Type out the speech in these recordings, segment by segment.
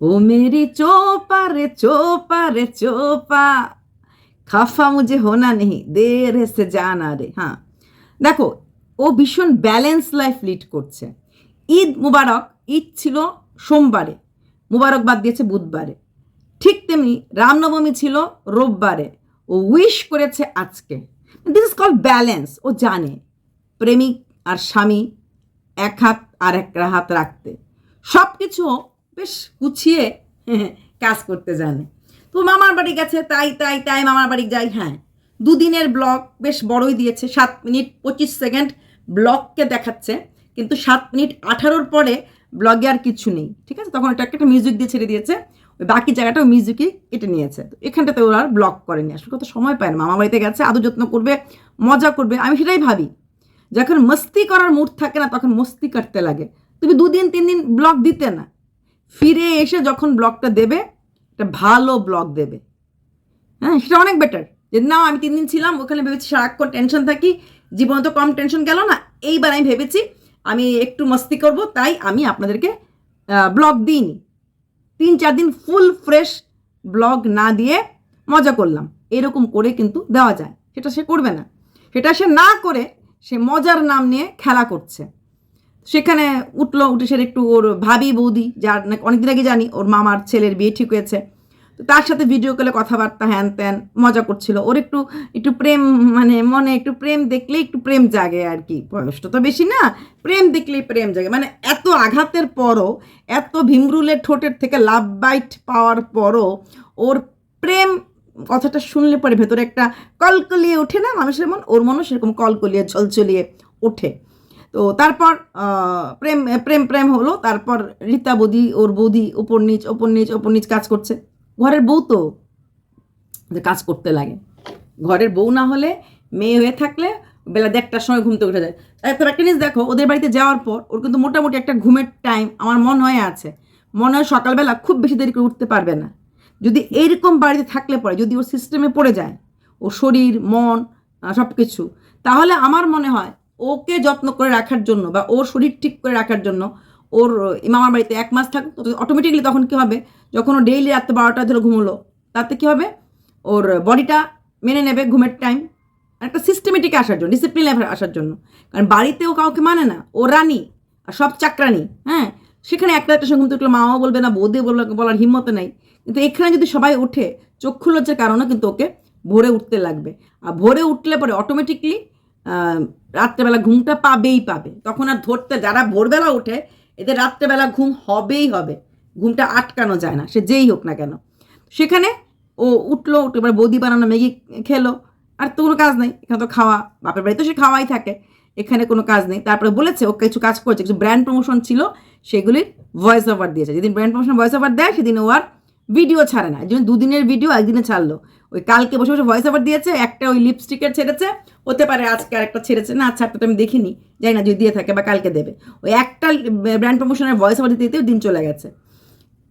ও Mary চোপা রে চোপা রে চোপা। খাফা মুঝে হোনা নেই, দের এসে জানা রে হ্যাঁ। দেখো, ও ভীষণ ব্যালেন্স লাইফ লিড করছে। ঈদ মুবারক, ঈদ ছিল সোমবারে মুবারকবাদ দিয়েছে বুধবারে। ঠিক তেমনি রামনবমী ছিল রোববারে। ও উইশ করেছে আজকে। দিস ইজ কল ব্যালেন্স, ও জানে। প্রেমিক আর স্বামী এক হাত আর এক হাত রাখতে। সব কিছু বেশ গুছিয়ে কাজ করতে জানে। তো মামার বাড়ি গেছে, তাই তাই তাই মামার বাড়ি যাই হ্যাঁ। দুদিনের ব্লগ বেশ বড়ই দিয়েছে, সাত মিনিট পঁচিশ সেকেন্ড ব্লগকে দেখাচ্ছে, কিন্তু সাত মিনিট আঠারোর পরে ব্লগে আর কিছু নেই, ঠিক আছে? তখন এটা একটা মিউজিক দিয়ে ছেড়ে দিয়েছে, ওই বাকি জায়গাটাও মিউজিকই কেটে নিয়েছে। তো এখানটাতে ওরা আর ব্লগ করেনি, আসলে কত সময় পায় না। মামা বাড়িতে গেছে, আদর যত্ন করবে, মজা করবে, আমি সেটাই ভাবি। যখন মস্তি করার মুড থাকে না, তখন মস্তি করতে লাগে। তুমি দুদিন তিন দিন ব্লগ দিতে না। ফিরে এসে যখন ব্লগটা দেবে, একটা ভালো ব্লগ দেবে। হ্যাঁ সেটা অনেক বেটার যে না, আমি তিন দিন ছিলাম, ওখানে ভেবেছি সারাক্ষণ টেনশন থাকি, জীবনে তো কম টেনশন গেল না। এইবার আমি ভেবেছি, আমি একটু মস্তি করব, তাই আমি আপনাদেরকে ব্লগ দিইনি। তিন, চার দিন ফুল ফ্রেশ ব্লগ না দিয়ে মজা করলাম। এরকম করে কিন্তু দেওয়া যায়। সেটা সে করবে না। সেটা সে না করে, সে মজার নাম নিয়ে খেলা করছে। সেখানে উঠল, উঠে সে একটু ওর ভাবি বৌদি, যার নাকি অনেকদিন আগে জানি, ওর মামার ছেলের বিয়ে ঠিক হয়েছে। তো তার সাথে ভিডিও কলে কথাবার্তা হ্যান ত্যান, মজা করছিল। ওর একটু একটু প্রেম মানে মনে একটু প্রেম দেখলেই একটু প্রেম জাগে আর কি। বয়সটা তো বেশি না, প্রেম দেখলেই প্রেম জাগে। মানে এত আঘাতের পরও, এত ভীমরুলের ঠোঁটের থেকে লাভ বাইট পাওয়ার পরও ওর প্রেম কথাটা শুনলে পরে ভেতরে একটা কলকলিয়ে ওঠে না, মানুষের মন? ওর মনও সেরকম কলকলিয়ে, ঝলঝলিয়ে ওঠে। তো তারপর প্রেম প্রেম প্রেম হলো, তারপর রীতা বৌদি, ওর বৌদি ওপর নিচ ওপর নিচ ওপর নিচ কাজ করছে। ঘরের বউ তো যে কাজ করতে লাগে। ঘরের বউ না হলে মেয়ে হয়ে থাকলে বেলা দেড়টার সময় ঘুমতে উঠে যায়। একটা একটা জিনিস দেখো, ওদের বাড়িতে যাওয়ার পর ওর কিন্তু মোটামুটি একটা ঘুমের টাইম আমার মনে হয় আছে। মনে হয় সকালবেলা খুব বেশি দেরি করে উঠতে পারবে না। যদি এইরকম বাড়িতে থাকলে পরে, যদি ওর সিস্টেমে পড়ে যায় ও শরীর, মন সব কিছু তাহলে আমার মনে হয় ওকে যত্ন করে রাখার জন্য বা ওর শরীর ঠিক করে রাখার জন্য ওর মামার বাড়িতে এক মাস থাকুক অটোমেটিকলি তখন কী হবে? যখন ও ডেইলি রাত্রে বারোটা ধরে ঘুমলো, তাতে কী হবে? ওর বডিটা মেনে নেবে ঘুমের টাইম একটা সিস্টেমেটিক আসার জন্য ডিসিপ্লিন আসার জন্য। কারণ বাড়িতে ও কাউকে মানে না, ও রানী, আর সব চাকরানি হ্যাঁ? সেখানে একটা একটা সঙ্গে উঠলে মামাও বলবে না বৌদি বলবে বলার হিম্মত নেই। কিন্তু এখানে যদি সবাই ওঠে, চক্ষু লজ্জার কারণে কিন্তু ওকে ভোরে উঠতে লাগবে। আর ভোরে উঠলে পরে অটোমেটিকলি রাত্রেবেলা ঘুমটা পাবেই পাবে। তখন আর ধরতে, যারা ভোরবেলা ওঠে, এদের রাত্রেবেলা ঘুম হবেই হবে। ঘুমটা আটকানো যায় না, সে যেই হোক না কেন। সেখানে ও উঠল, উঠে এবার বৌদি বানানো ম্যাগি খেলো। আর তো কোনো কাজ নেই, এখানে তো খাওয়া, বাপের বাড়ি তো সে খাওয়াই থাকে। এখানে কোনো কাজ নেই। তারপরে বলেছে ও কিছু কাজ করছে, কিছু ব্র্যান্ড প্রমোশন ছিল সেগুলির ভয়েস ওভার দিয়েছে। যেদিন ব্র্যান্ড প্রমোশন ভয়েস ওভার দেয়, সেদিন ও আর ভিডিও ছাড়ে না। জন্য দুদিনের ভিডিও একদিনে ছাড়লো। ওই কালকে বসে বসে ভয়েস ওভার দিয়েছে, একটা ওই লিপস্টিকের ছেড়েছে, হতে পারে আজকে আরেকটা ছেড়েছে, না ছাড়তে তো আমি দেখিনি, জানি না, যদি দিয়ে থাকে বা কালকে দেবে। ওই একটা ব্র্যান্ড প্রমোশনের ভয়েস ওভার দিতে দিতেও দিন চলে গেছে।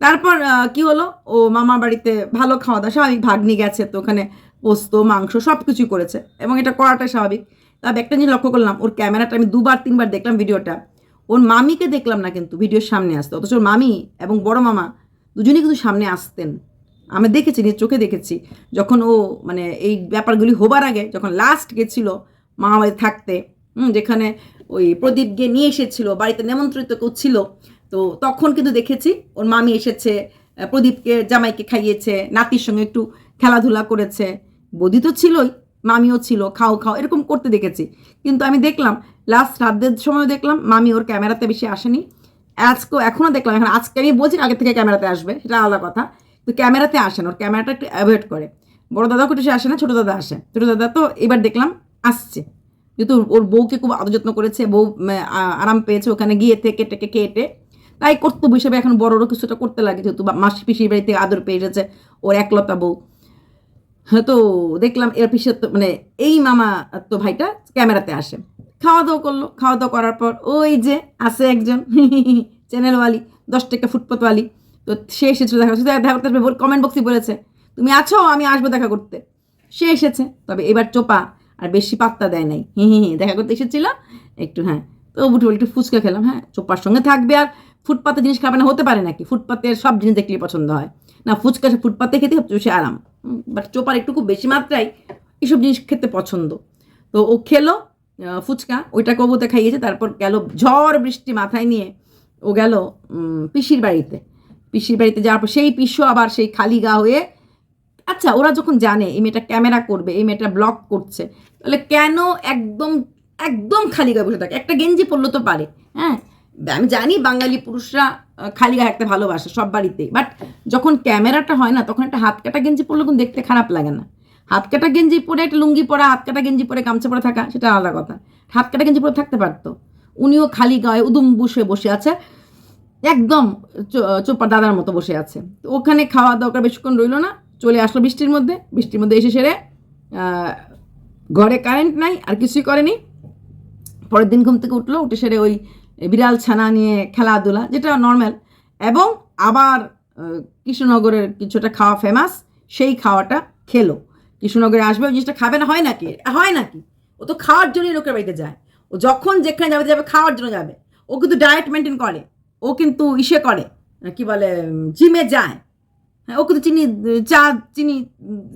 তারপর কি হলো? ও মামা বাড়িতে ভালো খাওয়া দাওয়া স্বাভাবিক, ভাগ্নি গেছে তো ওখানে পোস্ত, মাংস সব কিছুই করেছে, এবং এটা করাটা স্বাভাবিক। তবে একটা জিনিস লক্ষ্য করলাম, ওর ক্যামেরাটা আমি দুবার, তিনবার দেখলাম ভিডিওটা। ওর মামিকে দেখলাম না কিন্তু, ভিডিওর সামনে আসতে, অথচ ওর মামি এবং বড় মামা দুজনেই কিন্তু সামনে আসতেন। আমি দেখেছি নিজের চোখে দেখেছি। যখন ও মানে এই ব্যাপারগুলি হবার আগে যখন লাস্ট গেছিল মামা বাড়ি থাকতে হুম, যেখানে ওই প্রদীপ গিয়ে নিয়ে এসেছিল বাড়িতে নেমন্ত্রিত করছিল তো তখন কিন্তু দেখেছি ওর মামি এসেছে প্রদীপকে জামাইকে খাইয়েছে নাতির সঙ্গে একটু খেলাধুলা করেছে। বদি তো ছিলই মামিও ছিল খাও খাও এরকম করতে দেখেছি। কিন্তু আমি দেখলাম লাস্ট রাতের সময় দেখলাম মামি ওর ক্যামেরাতে বেশি আসেনি। আজকেও এখনও দেখলাম এখন আজকে আমি বলছি আগে থেকে ক্যামেরাতে আসবে সেটা আলাদা কথা। তো ক্যামেরাতে আসে না, ওর ক্যামেরাটা একটু অ্যাভয়েড করে। বড় দাদাও একটু সে আসে না, ছোটো দাদা আসে। ছোটো দাদা তো এবার দেখলাম আসছে। যেহেতু ওর- বউকে খুব আদর যত্ন করেছে, বউ আরাম পেয়েছে ওখানে গিয়ে থেকে টেকে কেটে তাই কর্তব্য হিসেবে এখন বড়রও কিছুটা করতে লাগে, যেহেতু মাসি পিসির বাড়িতে আদর পেয়ে এসেছে ওর একলতা বউ। হ্যাঁ তো দেখলাম এর পিছিয়ে তো মানে এই মামা তো ভাইটা ক্যামেরাতে আসে। খাওয়া দাওয়া করল খাওয়া দাওয়া করার পর ওই যে আসে একজন, চ্যানেলওয়ালি, দশ টাকা ফুটপাতওয়ালি। তো সে এসেছিল দেখা শুধু দেখা করতে আসবে কমেন্ট বক্সে বলেছে, তুমি আছো? আমি আসব দেখা করতে। সে এসেছে। তবে এবার চোপা আর বেশি পাত্তা দেয় নাই। হি হি দেখা করতে এসেছিল। একটু হ্যাঁ তো উঠে একটু ফুচকা খেলাম হ্যাঁ। চোপার সঙ্গে থাকবে আর ফুটপাতে জিনিস খাবে না, হতে পারে নাকি? ফুটপাতে সব জিনিস দেখলেই পছন্দ হয়। না, ফুচকা ফুটপাতে খেতে সবচেয়ে বেশি আরাম। বাট চোপার একটু খুব বেশি মাত্রায় এইসব জিনিস খেতে পছন্দ। তো ও খেলো ফুচকা, ওইটা কবুতে খাইয়েছে। তারপর গেল ঝড় বৃষ্টি মাথায় নিয়ে ও গেল পিসির বাড়িতে। পিসির বাড়িতে যাওয়ার পর সেই পিসও আবার সেই খালি গা হয়ে আচ্ছা ওরা যখন জানে এই মেয়েটা ক্যামেরা করবে, এই মেয়েটা ব্লগ করছে, তাহলে কেন একদম একদম খালি গায়ে বসে থাকে? একটা গেঞ্জি পরলে তো পারে হ্যাঁ? আমি জানি বাঙালি পুরুষরা খালি গায়ে থাকতে ভালোবাসে সব বাড়িতেই বাট যখন ক্যামেরাটা হয় না, তখন একটা হাত কাটা গেঞ্জি পরলে কিন্তু দেখতে খারাপ লাগে না। হাত কাটা গেঞ্জি পরে একটা লুঙ্গি পরা, হাত কাটা গেঞ্জি পরে গামছা পরে থাকা, সেটা আলাদা কথা। হাত কাটা গেঞ্জি পরে থাকতে পারতো। উনিও খালি গায়ে উদুম বসে বসে আছে একদম চোপার দাদার মতো বসে আছে। ওখানে খাওয়া দাওয়া বেশিক্ষণ রইল না, চলে আসলো বৃষ্টির মধ্যে। বৃষ্টির মধ্যে এসে সেরে ঘরে কারেন্ট নাই, আর কিছুই করেনি। পরের দিন ঘুম থেকে উঠল, উঠে সেরে ওই বিড়াল ছানা নিয়ে খেলাধুলা, যেটা নর্মাল এবং আবার কৃষ্ণনগরের কিছুটা খাওয়া ফেমাস সেই খাওয়াটা খেলো। কৃষ্ণনগরে আসবে, ওই জিনিসটা খাবে না, হয় নাকি হয় নাকি ও তো খাওয়ার জন্যই লোকের বাড়িতে যায়। ও যখন যেখানে যাবে যাবে, খাওয়ার জন্য যাবে। ও কিন্তু ডায়েট মেনটেন করে। ও কিন্তু ইসে করে কি বলে জিমে যায়। হ্যাঁ ও কিন্তু চিনি, চা চিনি,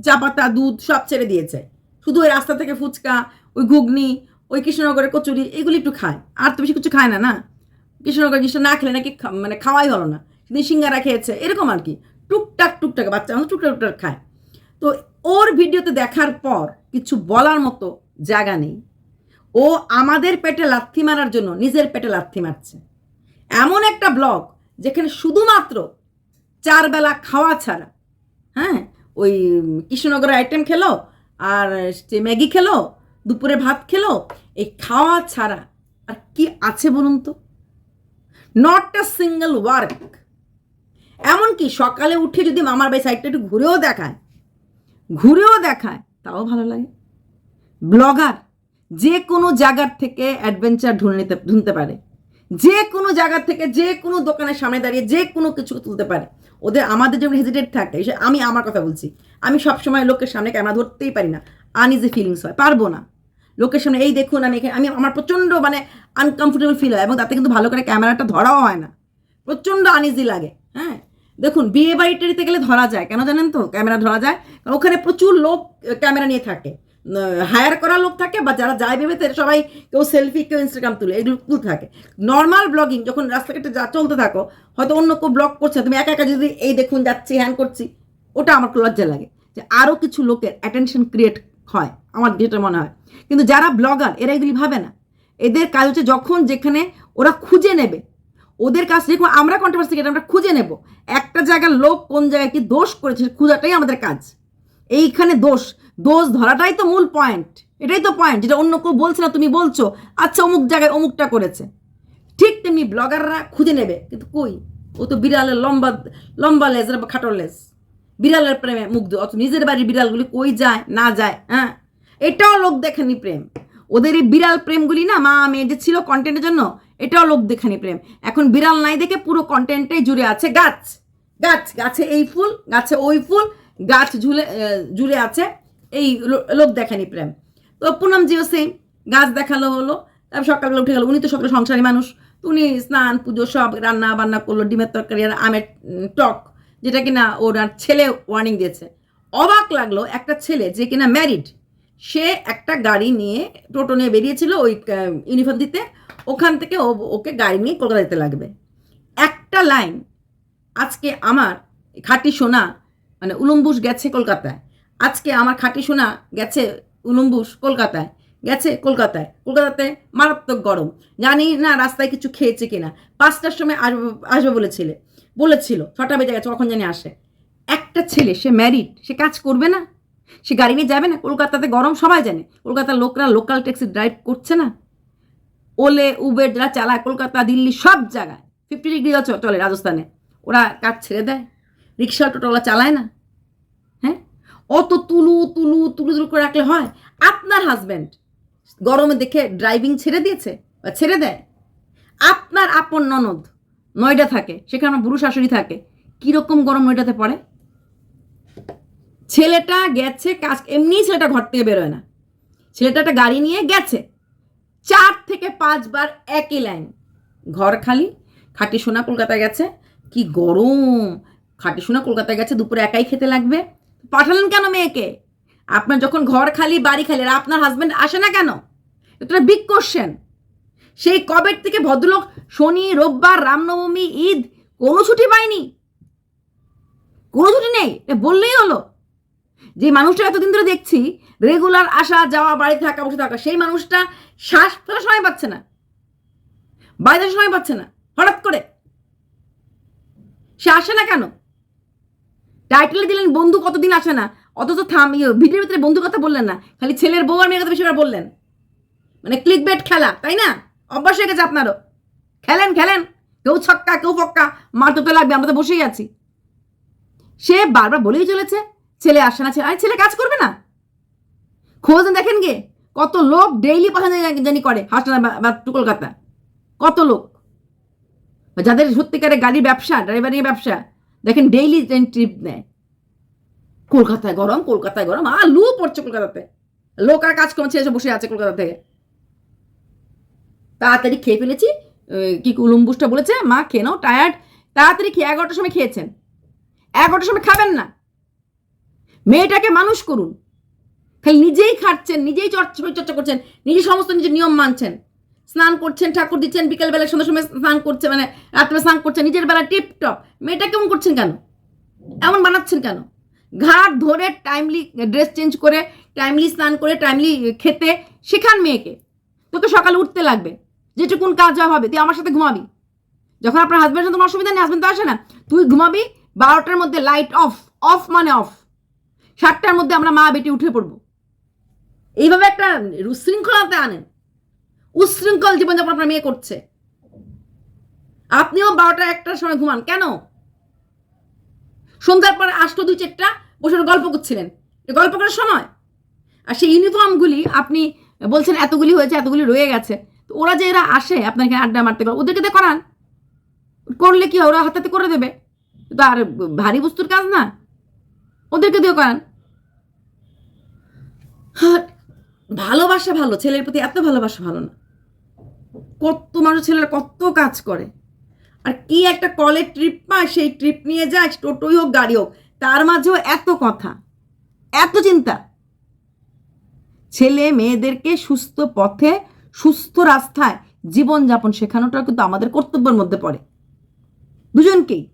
চা, পাতা, দুধ সব ছেড়ে দিয়েছে। শুধু ওই রাস্তা থেকে ফুচকা, ওই ঘুগনি, ওই কৃষ্ণনগরের কচুরি, এগুলি একটু খায়। আর তো বেশি কিছু খায় না না? কৃষ্ণনগরের জিনিসটা না খেলে নাকি মানে খাওয়াই হলো না। সেদিন সিঙ্গারা খেয়েছে, এরকম আর কি। টুকটাক টুকটাক বাচ্চা মানুষ টুকটাক টুকটাক খায়। তো ওর ভিডিওতে দেখার পর কিছু বলার মতো জায়গা নেই। ও আমাদের পেটে লাথি মারার জন্য নিজের পেটে লাথি মারছে। এমন একটা ব্লগ যেখানে শুধুমাত্র চার বেলা খাওয়া ছাড়া হ্যাঁ? ওই কৃষ্ণনগরের আইটেম খেলো আর সে ম্যাগি খেলো, দুপুরে ভাত খেলো, এই খাওয়া ছাড়া আর কি আছে বলুন তো? নট আ সিঙ্গেল ওয়ার্ক এমনকি সকালে উঠে যদি মামার বাড়ি সাইডটা একটু ঘুরেও দেখায় ঘুরেও দেখায়, তাও ভালো লাগে। ব্লগার যে কোনো জায়গার থেকে অ্যাডভেঞ্চার ঢুনে নিতে ঢুনতে পারে। যে কোনো জায়গার থেকে যে কোনো দোকানের সামনে দাঁড়িয়ে যে কোনো কিছু তুলতে পারে। ওদের আমাদের যেমন হেজিটেট থাকে আমি আমার কথা বলছি। আমি সবসময় লোকের সামনে ক্যামেরা ধরতেই পারি না। আনইজি ফিলিংস হয়, পারব না। লোকের সামনে, এই দেখুন, আমি এখানে, আমি আমার প্রচণ্ড মানে আনকমফোর্টেবল ফিল হয় এবং তাতে কিন্তু ভালো করে ক্যামেরাটা ধরাও হয় না। প্রচণ্ড আনইজি লাগে হ্যাঁ? দেখুন, বিয়ে বাড়ি টেরিতে গেলে ধরা যায়, কেন জানেন তো? ক্যামেরা ধরা যায়। ওখানে প্রচুর লোক, ক্যামেরা নিয়ে থাকে। হায়ার করা লোক থাকে, বা যারা যায় ভেবেতে সবাই কেউ সেলফি কেউ ইনস্টাগ্রাম তুলে, এগুলো তুলতে থাকে। নর্মাল ব্লগিং যখন রাস্তাঘাটে যা চলতে থাকো, হয়তো অন্য কেউ ব্লগ করছে, তুমি একা একা যদি এই দেখুন যাচ্ছি হ্যান করছি, ওটা আমার লজ্জা লাগে। যে আরও কিছু লোকের অ্যাটেনশন ক্রিয়েট হয়, আমার যেটা মনে হয়। কিন্তু যারা ব্লগার এরা এগুলি ভাবে না। এদের কাজ হচ্ছে যখন যেখানে ওরা খুঁজে নেবে, ওদের কাছ থেকে আমরা কন্ট্রোভার্সি এটা আমরা খুঁজে নেব। একটা জায়গার লোক কোন জায়গায় কি দোষ করেছে খোঁজাটাই আমাদের কাজ। এইখানে দোষ। দোষ ধরাটাই তো মূল পয়েন্ট এটাই তো পয়েন্ট যেটা অন্য কেউ বলছে না, তুমি বলছো। আচ্ছা অমুক জায়গায় অমুকটা করেছে। ঠিক তেমনি ব্লগাররা খুঁজে নেবে, কিন্তু কই? ও তো বিড়ালের লম্বা লম্বা লেজ বা খাটো লেজ। বিড়ালের প্রেমে মুগ্ধ অত নিজের বাড়ির বিড়ালগুলি কই যায়, না যায় হ্যাঁ? এটাও লোক দেখেনি প্রেম। ওদের এই বিড়াল প্রেমগুলি না, মা, মেয়ে যে ছিল কন্টেন্টের জন্য, এটাও লোক দেখেনি প্রেম। এখন বিড়াল নাই দেখে পুরো কন্টেন্টটাই জুড়ে আছে গাছ। গাছ, গাছে এই ফুল, গাছে ওই ফুল, গাছ ঝুলে জুড়ে আছে এই লোক দেখানি প্রেম। তো পুনম জিও সেম গাছ দেখাল হলো, তারপর সকালবেলা উঠে গেল। উনি তো সকালে সংসারী মানুষ। উনি স্নান, পুজো, সব রান্না বান্না করল, ডিমের তরকারি আর আমের টক, যেটা কিনা ওর আর ছেলে ওয়ার্নিং দিয়েছে। অবাক লাগল একটা ছেলে যে কিনা ম্যারিড সে একটা গাড়ি নিয়ে টোটো নিয়ে বেরিয়েছিল ওই ইউনিফর্ম দিতে। ওখান থেকে ওকে গাড়ি নিয়ে কলকাতা যেতে লাগবে। একটা লাইন আজকে আমার খাঁটি সোনা মানে উলুম্বুস গেছে কলকাতায়। আজকে আমার খাঁটি সোনা গেছে উলুম্বুস কলকাতায়, গেছে কলকাতায়। কলকাতাতে মারাত্মক গরম। জানি না রাস্তায় কিছু খেয়েছে কিনা। পাঁচটার সময় আসবে আসবে বলেছিলে। বলেছিল, ছটা বেজে গেছে, কখন জানি আসে। একটা ছেলে, সে ম্যারিড সে কাজ করবে না? সে গাড়ি নিয়ে যাবে না? কলকাতাতে গরম সবাই জানে। কলকাতার লোকরা লোকাল ট্যাক্সি ড্রাইভ করছে না? ওলে উবের যারা চালায়, কলকাতা, দিল্লি, সব জায়গায়। ফিফটি ডিগ্রি চলে, রাজস্থানে। ওরা কাজ ছেড়ে দেয়। রিক্সা টোটোলা চালায় না। অত তুলু তুলু তুলু তুলু করে রাখলে হয়? আপনার হাজব্যান্ড গরমে দেখে ড্রাইভিং ছেড়ে দিয়েছে বা ছেড়ে দেয়? আপনার আপন ননদ নয়ডা থাকে, সেখানে বুড়ো শাশুড়ি থাকে, কীরকম গরম নয়ডাতে পড়ে? ছেলেটা গেছে কাজ এমনি ছেলেটা ঘর থেকে বেরোয় না। ছেলেটা একটা গাড়ি নিয়ে গেছে। চার থেকে পাঁচবার একই লাইন ঘর খালি, খাটি সোনা কলকাতায় গেছে। কি গরম! খাটি সোনা কলকাতায় গেছে, দুপুরে একাই খেতে লাগবে। পাঠালেন কেন মেয়েকে? আপনার যখন ঘর খালি, বাড়ি খালি, আর আপনার হাজব্যান্ড আসে না কেন? এটা বিগ কোশ্চেন সেই কবের থেকে ভদ্রলোক শনি, রোববার, রামনবমী, ঈদ, কোনো ছুটি পায়নি। কোনো ছুটি নেই, এটা বললেই হলো। যে মানুষটা এতদিন ধরে দেখছি রেগুলার আসা, যাওয়া বাড়িতে থাকা, বসে থাকা, সেই মানুষটা শ্বাস ফেলার সময় পাচ্ছে না। যাওয়ার সময় পাচ্ছে না, হঠাৎ করে। সে আসে না কেন? টাইটেলে দিলেন বন্ধু কতদিন আসে না? অথচ থাম ইয়ে, ভিডিওর ভিতরে বন্ধু কথা বললেন না। খালি ছেলের বউ আর মেয়ের কথা বেশিবার বললেন। মানে ক্লিক বেট খেলা তাই না? অভ্যাস হয়ে গেছে আপনারও। খেলেন খেলেন। কেউ ছক্কা কেউ ফক্কা মারতে তো লাগবে আমরা তো বসেই আছি। সে বারবার বলেই চলেছে ছেলে আসে না ছেলে ছেলে কাজ করবে না। খোঁজ দেখেন গে কত লোক ডেইলি পছন্দ জানি করে হাসনা বা কলকাতা। কত লোক। যাদের সত্যিকারের গাড়ির ব্যবসা ড্রাইভারিং ব্যবসা দেখেন ডেইলি ট্রিপ নেয়। কলকাতায় গরম কলকাতায় গরম, আর লু পড়ছে কলকাতাতে। লোক আর কাজ করছে এসে বসে আছে কলকাতা থেকে। তাড়াতাড়ি খেয়ে ফেলেছি কি কুলুম্বুসটা বলেছে, মা, খেয়ে নাও টায়ার্ড তাড়াতাড়ি খেয়ে এগারোটার সময় খেয়েছেন। এগারোটার সময় খাবেন না। মেয়েটাকে মানুষ করুন। খালি নিজেই খাচ্ছেন, নিজেই চর্চা চর্চা করছেন নিজে সমস্ত নিজের নিয়ম মানছেন। স্নান করছেন, ঠাকুর দিচ্ছেন, বিকেলবেলা সন্ধ্যার সময় স্নান করছে মানে রাত্রে স্নান করছেন নিজের বেলা টিপ টপ মেয়েটা কেমন করছেন কেন? এমন বানাচ্ছেন কেন? ঘাট ধরে টাইমলি ড্রেস চেঞ্জ করে টাইমলি স্নান করে টাইমলি খেতে শেখান মেয়েকে। তোকে সকালে উঠতে লাগবে। যেটুকুন কাজ হবে, তুই আমার সাথে ঘুমাবি। যখন আপনার হাজব্যান্ডের তোমার অসুবিধা নেই হাজব্যান্ড তো আসে না, তুই ঘুমাবি বারোটার মধ্যে লাইট অফ অফ মানে অফ সাতটার মধ্যে আমরা মা বেটি উঠে পড়ব। এইভাবে একটা উশৃঙ্খলাতে আনেন। উশৃঙ্খল জীবনযাপন আপনার মেয়ে করছে। আপনিও বারোটা একটার সময় ঘুমান। কেন? সন্ধ্যার পর আসতো দুই চারটা বসে গল্প করছিলেন। গল্প করার সময়? আর সেই ইউনিফর্মগুলি আপনি বলছেন, এতগুলি হয়েছে, এতগুলি রয়ে গেছে। তো ওরা যে এরা আসে আপনার এখানে আড্ডা মারতে পারে ওদেরকে দিয়ে করান। করলে কি ওরা হাতে করে দেবে। তো আর ভারী বস্তুর কাজ না। ওদেরকে দিয়ে করান। ভালোবাসা ভালো, ছেলের প্রতি এত ভালোবাসা ভালো না। কত মানুষ ছেলেরা কত কাজ করে। আর কি একটা কলের ট্রিপ পায় সেই ট্রিপ নিয়ে যায় টোটোই হোক, গাড়ি হোক, তার মাঝেও এত কথা, এত চিন্তা। ছেলে মেয়েদেরকে সুস্থ পথে, সুস্থ রাস্তায় জীবনযাপন শেখানোটা কিন্তু আমাদের কর্তব্যের মধ্যে পড়ে। দুজনকেই।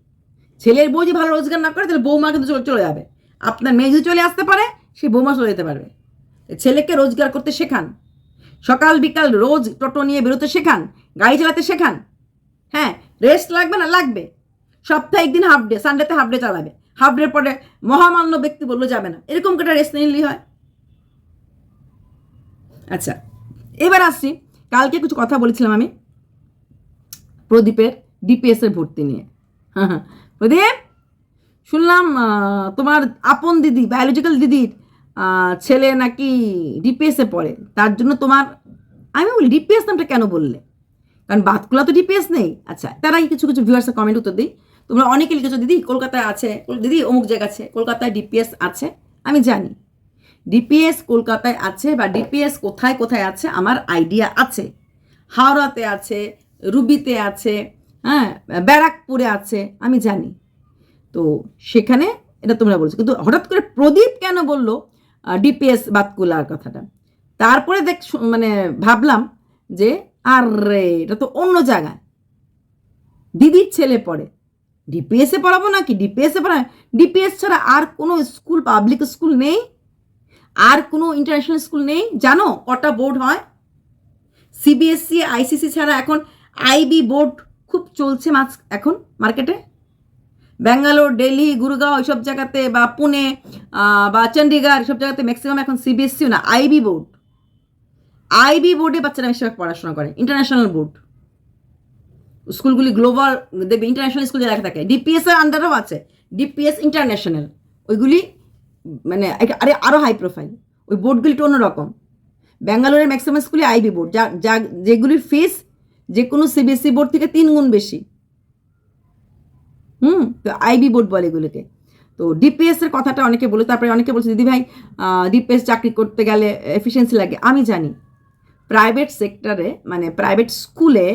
ছেলের বউ যদি ভালো রোজগার না করে, তাহলে বৌমা কিন্তু চলে চলে যাবে। আপনার মেয়ে যদি চলে আসতে পারে, সে বৌমা চলে যেতে পারবে। ছেলেকে রোজগার করতে শেখান। সকাল, বিকাল রোজ টোটো নিয়ে বেরোতে শেখান, গাড়ি চালাতে শেখান। হ্যাঁ রেস্ট লাগবে না? লাগবে। সপ্তাহে একদিন হাফ ডে সানডেতে হাফ ডে চালাবে। হাফ ডে পরে মহামান্য ব্যক্তি বলল, যাবে না। এরকম একটা রেস্ট নিলেই হয়। আচ্ছা এবার আসছি। কালকে কিছু কথা বলেছিলাম আমি প্রদীপের ডিপিএস এর ভর্তি নিয়ে। হ্যাঁ হ্যাঁ প্রদীপ, শুনলাম তোমার আপন দিদি বায়োলজিক্যাল দিদির ছেলে নাকি ডিপিএসে পড়ে, তার জন্য তোমার, আমি বলি ডিপিএস নামটা কেন বললে? কারণ বাতকুলা তো ডিপিএস নেই। আচ্ছা তারাই কিছু কিছু ভিউয়ার্সের কমেন্ট উত্তর দিই। তোমরা অনেকে লিখেছো, দিদি, কলকাতায় আছে। দিদি, অমুক জায়গা আছে, কলকাতায় ডিপিএস আছে? আমি জানি। ডিপিএস কলকাতায় আছে বা ডিপিএস কোথায় কোথায় আছে, আমার আইডিয়া আছে। হাওড়াতে আছে, রুবিতে আছে হ্যাঁ ব্যারাকপুরে আছে, আমি জানি। তো সেখানে এটা তোমরা বলছো। কিন্তু হঠাৎ করে প্রদীপ কেন বলল? ডিপিএস বাতকুলার কথাটা। তারপরে দেখ মানে ভাবলাম যে, আর রে এটা তো অন্য জায়গায়। দিদির ছেলে পড়ে। ডিপিএসে পড়াবো নাকি? ডিপিএসে পড়া ডিপিএস ছাড়া আর কোনো স্কুল পাবলিক স্কুল নেই? আর কোনো ইন্টারন্যাশনাল স্কুল নেই? জানো, কটা বোর্ড হয়? সিবিএসসি আইসিসি ছাড়া এখন আইবি বোর্ড খুব চলছে মাছ এখন মার্কেটে। ব্যাঙ্গালোর, দিল্লি, গুরগাঁও এইসব জায়গাতে বা পুনে বা চণ্ডীগড় এসব জায়গাতে ম্যাক্সিমাম এখন সিবিএসসিও না আইবি বোর্ড আইবি বোর্ডে বাচ্চারা বেশিরভাগ পড়াশোনা করে ইন্টারন্যাশনাল বোর্ড স্কুলগুলি গ্লোবাল দেখবে ইন্টারন্যাশনাল স্কুল লেখা থাকে ডিপিএসের আন্ডারও আছে ডিপিএস ইন্টারন্যাশনাল ওইগুলি মানে আরে আরও হাই প্রোফাইল ওই বোর্ডগুলি একটু অন্যরকম। ব্যাঙ্গালোরের ম্যাক্সিমাম স্কুলে আইবি বোর্ড যা যা, যেগুলির ফিস যে কোনো সিবিএসসি বোর্ড থেকে তিন গুণ বেশি। হুম, তো আইবি বোর্ড বলে এগুলোকে। তো ডিপিএস এর কথাটা অনেকে বলে, তারপরে অনেকে বলছে, দিদি ভাই ডিপিএস চাকরি করতে গেলে এফিসিয়েন্সি লাগে। আমি জানি প্রাইভেট সেক্টরে মানে প্রাইভেট স্কুলে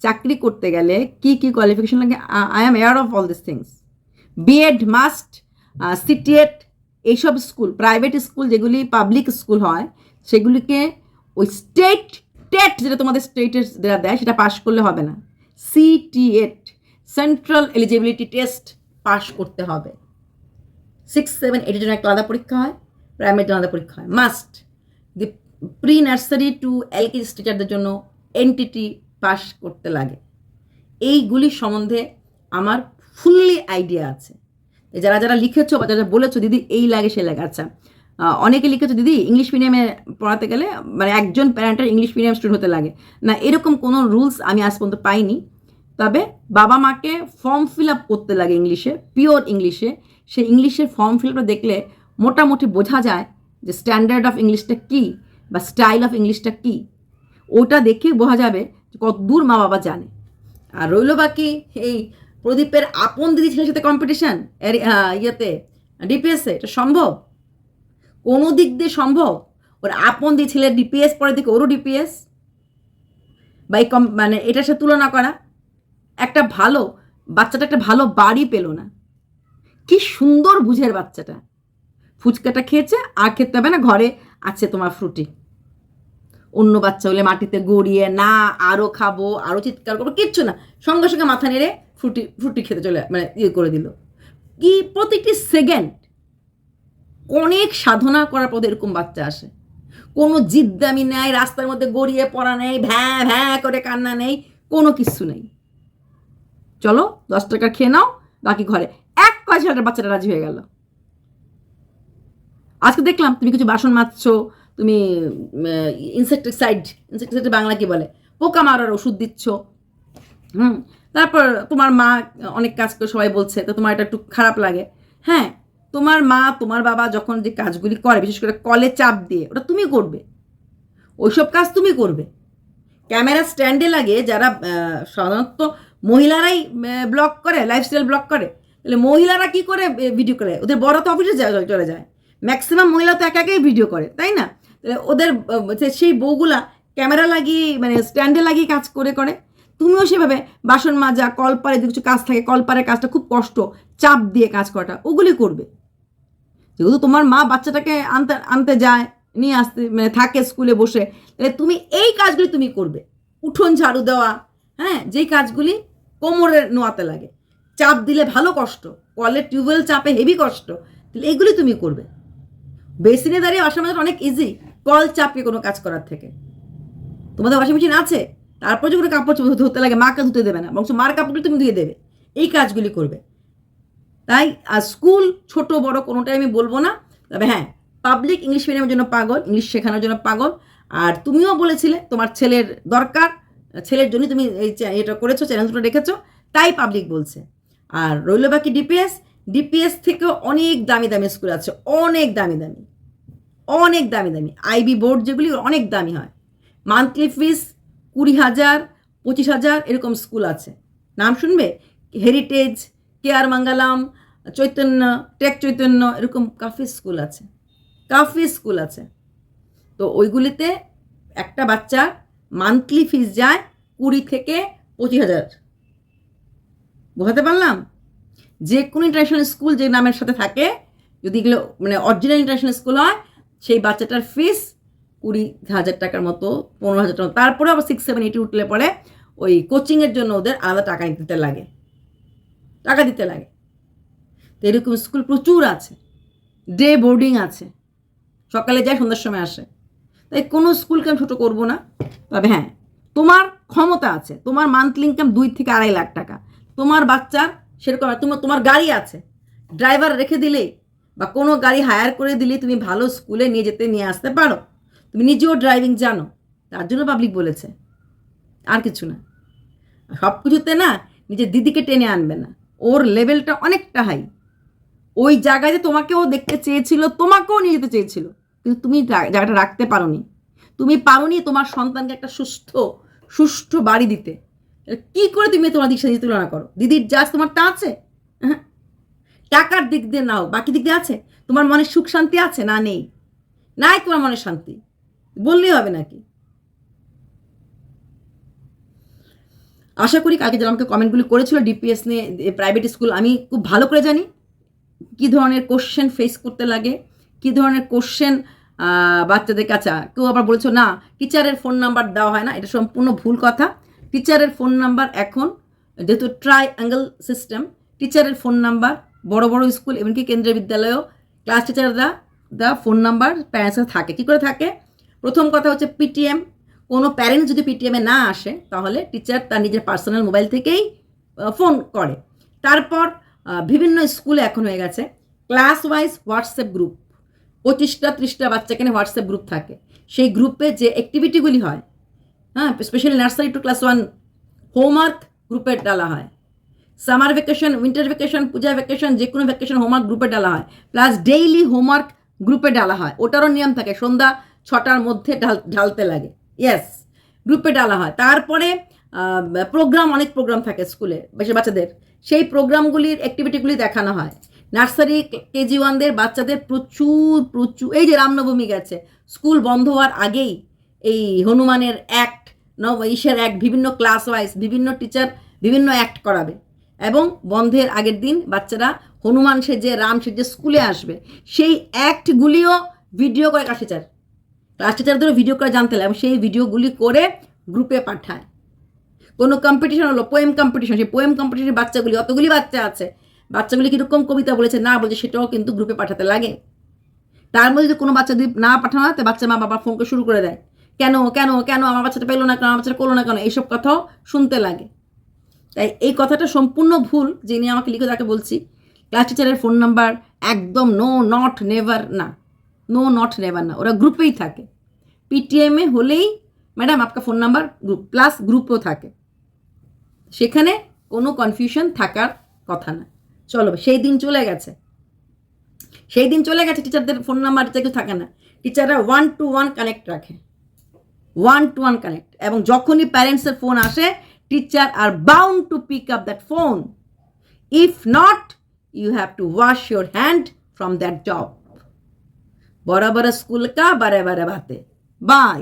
চাকরি করতে গেলে কি কি কোয়ালিফিকেশন লাগে? I am aware of all this things BEd must CTET এইসব স্কুল প্রাইভেট স্কুল যেগুলি পাবলিক স্কুল হয়, সেগুলিকে ওই স্টেট টেট যেটা তোমাদের স্টেটের যেটা দেয়, সেটা পাশ করলে হবে না। সিটিএট সেন্ট্রাল এলিজিবিলিটি টেস্ট পাশ করতে হবে। সিক্স সেভেন এইটের জন্য একটা আলাদা পরীক্ষা হয় প্রাইমারি আলাদা পরীক্ষা হয়। Must the pre nursery to LKG টিচারদের জন্য এনটিটি পাস করতে লাগে। এইগুলি সম্বন্ধে আমার ফুললি আইডিয়া আছে। যারা যারা লিখেছো বা যারা বলেছ, দিদি, এই লাগে, সে লাগে। আচ্ছা অনেকে লিখেছো, দিদি ইংলিশ মিডিয়ামে পড়াতে গেলে মানে একজন প্যারেন্টের ইংলিশ মিডিয়াম স্টুডেন্ট হতে লাগে। না, এরকম কোনো রুলস আমি আজ পর্যন্ত পাইনি। তবে বাবা মাকে ফর্ম ফিল আপ করতে লাগে ইংলিশে পিওর ইংলিশে সেই ইংলিশের ফর্ম ফিল আপটা দেখলে মোটামুটি বোঝা যায় যে স্ট্যান্ডার্ড অফ ইংলিশটা কী বা স্টাইল অফ ইংলিশটা কী। ওটা দেখে বোঝা যাবে কত দূর মা বাবা জানে। আর রইল বাকি এই প্রদীপের আপন দিদি ছেলের সাথে কম্পিটিশান ইয়েতে ডিপিএসে এটা সম্ভব? কোনো দিক দিয়ে সম্ভব? ওর আপন দিদি ছেলের ডিপিএস পরের দিকে ওরও ডিপিএস বা এই কম মানে এটার সাথে তুলনা করা। একটা ভালো, বাচ্চাটা একটা ভালো বাড়ি পেল না। কি সুন্দর বুঝের বাচ্চাটা। ফুচকাটা খেয়েছে, আর খেতে হবে না, ঘরে আছে তোমার ফ্রুটি। অন্য বাচ্চা হলে মাটিতে গড়িয়ে না আরও খাব আরও চিৎকার করব, কিচ্ছু না। সঙ্গে সঙ্গে মাথা নেড়ে ফ্রুটি ফ্রুটি খেতে চলে মানে ইয়ে করে দিল। কি প্রতিটি সেকেন্ড অনেক সাধনা করার পর এরকম বাচ্চা আসে। কোনো জিদ্দামি নেই, রাস্তার মধ্যে গড়িয়ে পড়া নেই, ভ্যাঁ ভ্যাঁ করে কান্না নেই, কোনো কিছু নেই। চলো দশ টাকা খেয়ে নাও, বাকি ঘরে। এক পয়সা বাচ্চাটা রাজি হয়ে গেল। আজকে দেখলাম তুমি কিছু বাসন মাজছো, তুমি ইনসেকটিসাইড ইনসেকটিসাইড বাংলা কি বলে? পোকা মারার ওষুধ দিচ্ছ। হুম, তারপর তোমার মা অনেক কাজ করে সবাই বলছে, তো তোমার এটা একটু খারাপ লাগে। হ্যাঁ তোমার মা, তোমার বাবা যখন যে কাজগুলি করে, বিশেষ করে কলে চাপ দিয়ে, ওটা তুমি করবে। ওইসব কাজ তুমি করবে। ক্যামেরা স্ট্যান্ডে লাগে যারা সাধারণত মহিলারাই ব্লগ করে লাইফস্টাইল ব্লগ করে, তাহলে মহিলারা কি করে ভিডিও করে? ওদের বড় তো অফিসে যা- চলে যায়। ম্যাক্সিমাম মহিলা তো একা একাই ভিডিও করে, তাই না? তাহলে ওদের সেই বউগুলা ক্যামেরা লাগিয়ে মানে স্ট্যান্ডে লাগিয়ে কাজ করে করে। তুমিও সেভাবে বাসন মাজা কলপারে যদি কিছু কাজ থাকে কলপারের কাজটা খুব কষ্ট, চাপ দিয়ে কাজ করাটা, ওগুলি করবে। যেহেতু তোমার মা বাচ্চাটাকে আনতে আনতে যায়, নিয়ে আসতে মানে থাকে স্কুলে বসে, তাহলে তুমি এই কাজগুলি তুমি করবে। উঠোন ঝাড়ু দেওয়া হ্যাঁ? যেই কাজগুলি কোমরে নোয়াতে লাগে। চাপ দিলে ভালো কষ্ট কলের টিউবওয়েল চাপে হেভি কষ্ট, তাহলে এগুলি তুমি করবে। বেসিনে দাঁড়িয়ে বাসার মেশিন অনেক ইজি কল চাপিয়ে কোনো কাজ করার থেকে। তোমাদের ওয়াশিং মেশিন আছে? তারপর যখন কাপড় ধুতে লাগে, মাকে ধুতে দেবে না বরং মার কাপড়গুলি তুমি ধুয়ে দেবে। এই কাজগুলি করবে। তাই, আর স্কুল ছোট বড় কোনোটাই আমি বলব না, তবে হ্যাঁ পাবলিক ইংলিশ মিডিয়ামের জন্য পাগল ইংলিশ শেখানোর জন্য পাগল। আর তুমিও বলেছিলে তোমার ছেলের দরকার ছেলের জন্য তুমি এই এটা করেছ চ্যানেল দুটো রেখেছো তাই পাবলিক বলছে। আর রইল বাকি ডিপিএস ডিপিএস থেকেও অনেক দামি দামি স্কুল আছে, অনেক দামি দামি, অনেক দামি দামি। আইবি বোর্ড যেগুলি, অনেক দামি হয়। মান্থলি ফিস কুড়ি হাজার, পঁচিশ হাজার এরকম স্কুল আছে। নাম শুনবে? Heritage care Mangalam Chaitanya tech Chaitanya, এরকম কাফি স্কুল আছে। কাফি স্কুল আছে। তো ওইগুলিতে একটা বাচ্চার মান্থলি ফিস যায় কুড়ি থেকে পঁচিশ হাজার। বোঝাতে পারলাম? যে কোনো ইন্টারন্যাশনাল স্কুল যে নামের সাথে থাকে, যদি এগুলো মানে অরিজিনাল ইন্টারন্যাশনাল স্কুল হয়, সেই বাচ্চাটার ফিস কুড়ি হাজার টাকার মতো, পনেরো হাজার টাকা তারপরে আবার সিক্স সেভেন এইটি উঠলে পরে ওই কোচিংয়ের জন্য ওদের আলাদা টাকা দিতে লাগে। টাকা দিতে লাগে। তো এরকম স্কুল প্রচুর আছে। ডে বোর্ডিং আছে। সকালে যায়, সন্ধ্যার সময় আসে। তাই কোনো স্কুলকে আমি ছোটো করব না। তবে হ্যাঁ তোমার ক্ষমতা আছে, তোমার মান্থলি ইনকাম দুই থেকে আড়াই লাখ টাকা। তোমার বাচ্চার সেরকম তোমার তোমার গাড়ি আছে। ড্রাইভার রেখে দিলে বা কোনো গাড়ি হায়ার করে দিলে তুমি ভালো স্কুলে নিয়ে যেতে, নিয়ে আসতে পারো। তুমি নিজেও ড্রাইভিং জানো, তার জন্য পাবলিক বলেছে। আর কিছু না। সব কিছুতে না, নিজের দিদিকে টেনে আনবে না। ওর লেভেলটা অনেকটা হাই ওই জায়গায় যে তোমাকেও দেখতে চেয়েছিল, তোমাকেও নিয়ে যেতে চেয়েছিল। কিন্তু তুমি জায়গাটা রাখতে পারোনি। তুমি পারোনি তোমার সন্তানকে একটা সুস্থ, সুষ্ঠু বাড়ি দিতে। কি করে তুমি তোমার দিক সাথে তুলনা করো? দিদির জাজ তোমার তা আছে? হ্যাঁ। টাকার দিক দিয়ে নাও, বাকি দিক দিয়ে আছে? তোমার মনে সুখ শান্তি আছে না নেই? নাই তোমার মনে শান্তি? বললেই হবে নাকি? আশা করি কালকে যারা আমাকে কমেন্টগুলি করেছিল ডিপিএস নিয়ে প্রাইভেট স্কুল আমি খুব ভালো করে জানি কী ধরনের কোশ্চেন ফেস করতে লাগে, কী ধরনের কোশ্চেন বাচ্চাদের কাছে। কেউ আবার বলেছ, না টিচারের ফোন নাম্বার দেওয়া হয় না, এটা সম্পূর্ণ ভুল কথা। টিচারের ফোন নাম্বার এখন, যেহেতু ট্রাই অ্যাঙ্গেল সিস্টেম টিচারের ফোন নাম্বার বড় বড় স্কুল এমনকি কেন্দ্রীয় বিদ্যালয়েও ক্লাস টিচাররা দা ফোন নাম্বার প্যারেন্টসের থাকে। কী করে থাকে? প্রথম কথা হচ্ছে পিটিএম কোনো প্যারেন্টস যদি পিটিএমে না আসে, তাহলে টিচার তার নিজের পার্সোনাল মোবাইল থেকেই ফোন করে। তারপর বিভিন্ন স্কুলে এখন হয়ে গেছে। ক্লাস ওয়াইজ হোয়াটসঅ্যাপ গ্রুপ পঁচিশটা, ত্রিশটা বাচ্চা এখানে হোয়াটসঅ্যাপ গ্রুপ থাকে। সেই গ্রুপে যে অ্যাক্টিভিটিগুলি হয় হ্যাঁ specially nursery to class one homework গ্রুপে ডালা হয়। Summer vacation winter vacation Puja vacation যে কোনো ভ্যাকেশন হোমওয়ার্ক গ্রুপে ডালা হয়। প্লাস ডেইলি হোমওয়ার্ক গ্রুপে ডালা হয়। ওটারও নিয়ম থাকে, সন্ধ্যা ছটার মধ্যে ঢাল, ঢালতে লাগে। ইয়েস গ্রুপে ডালা হয়। তারপরে প্রোগ্রাম অনেক প্রোগ্রাম থাকে স্কুলে বেশি বাচ্চাদের। সেই প্রোগ্রামগুলির অ্যাক্টিভিটিগুলি দেখানো হয়। নার্সারি কেজি ওয়ানদের বাচ্চাদের প্রচুর প্রচুর, এই যে রামনবমী গেছে, স্কুল বন্ধ হওয়ার আগেই এই হনুমানের অ্যাক্ট নব ঈশের অ্যাক্ট বিভিন্ন ক্লাস ওয়াইজ বিভিন্ন টিচার বিভিন্ন অ্যাক্ট করাবে। এবং বন্ধের আগের দিন বাচ্চারা হনুমান সেজে, রাম সেজে স্কুলে আসবে। সেই অ্যাক্টগুলিও ভিডিও করে ক্লাস টিচার ক্লাস টিচারদেরও ভিডিও করে জানতে এবং সেই ভিডিওগুলি করে গ্রুপে পাঠায়। কোনো কম্পিটিশন হলো পোয়েম কম্পিটিশন সেই পোয়েম কম্পিটিশনের বাচ্চাগুলি, অতগুলি বাচ্চা আছে। বাচ্চাগুলি কীরকম কবিতা বলেছে? না বলছে, সেটাও কিন্তু গ্রুপে পাঠাতে লাগে। তার মধ্যে যদি কোনো বাচ্চা যদি না পাঠানো হয়, তো বাচ্চা মা বাবা ফোনকে শুরু করে দেয়। কেন কেন কেন আমার বাচ্চাটা পেল না, কেন আমার বাচ্চাটা করল না, কেন? এইসব কথাও শুনতে লাগে। তাই এই কথাটা সম্পূর্ণ ভুল, যিনি আমাকে লিখে তাকে বলছি। ক্লাস টিচারের ফোন নাম্বার একদম নো নট নেভার না। নো নট নেভার না। ওরা গ্রুপেই থাকে। পিটিএমে হলেই ম্যাডাম আপনার ফোন নাম্বার গ্রুপ প্লাস গ্রুপও থাকে। সেখানে কোনো কনফিউশন থাকার কথা না। চলো সেই দিন চলে গেছে সেই দিন চলে গেছে টিচারদের ফোন নাম্বার কিছু থাকে না টিচাররা ওয়ান টু ওয়ান কানেক্ট রাখে ওয়ান টু ওয়ান কানেক্ট এবং যখনই প্যারেন্টসের ফোন আসে teacher are bound to pick up that phone if not you have to wash your hand from that job बड़ा बड़ा स्कूल का बड़े बड़े बातें बाय